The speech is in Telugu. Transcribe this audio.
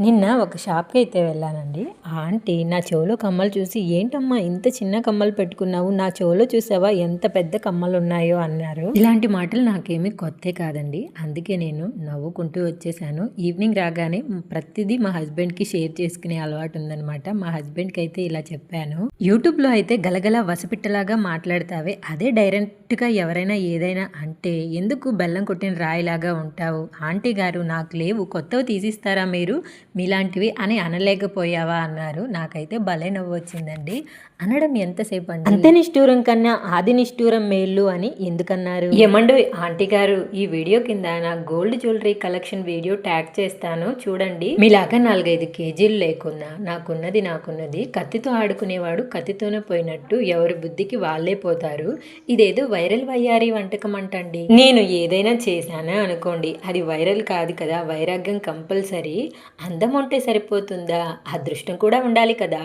నిన్న ఒక షాప్కి అయితే వెళ్ళానండి. ఆ ఆంటీ నా చెవులో కమ్మలు చూసి ఏంటమ్మా ఇంత చిన్న కమ్మలు పెట్టుకున్నావు? నా చెవులో చూసావా? ఎంత పెద్ద కమ్మలు ఉన్నాయో అన్నారు. ఇలాంటి మాటలు నాకేమీ కొత్తే కాదండి. అందుకే నేను నవ్వుకుంటూ వచ్చేసాను. ఈవినింగ్ రాగానే ప్రతిదీ మా హస్బెండ్కి షేర్ చేసుకునే అలవాటు ఉందనమాట మా హస్బెండ్కి అయితే ఇలా చెప్పాను. యూట్యూబ్లో అయితే గలగల వసపిట్టలాగా మాట్లాడతావే. అదే డైరెక్ట్గా ఎవరైనా ఏదైనా అంటే ఎందుకు బెల్లం కొట్టిన రాయిలాగా ఉంటావు? ఆంటీ గారు నాకు లేవు. కొత్తవి తీసిస్తారా మీరు? మీలాంటివి అని అనలేకపోయావా అన్నారు. నాకైతే భలే నవ్వు వచ్చిందండి అనడం ఎంతసేపు అండి అంత నిష్ఠూరం కన్నా ఆది నిష్ఠూరం మేలు అని ఎందుకన్నారు? ఏమండు ఆంటీ గారు ఈ వీడియో కింద నా gold jewellery collection video tag చేస్తాను. చూడండి. మీలాగా నాలుగైదు కేజీలు లేకున్నా నాకున్నది నాకున్నది. కత్తితో ఆడుకునేవాడు కత్తితోనే పోయినట్టు ఎవరి బుద్ధికి వాళ్ళే పోతారు. ఇదేదో వైరల్ వయ్యారి వంటకం అంటండి. నేను ఏదైనా చేశానా అనుకోండి. అది వైరల్ కాదు కదా. వైరాగ్యం కంపల్సరీ. అందం ఉంటే సరిపోతుందా? అదృష్టం కూడా ఉండాలి కదా.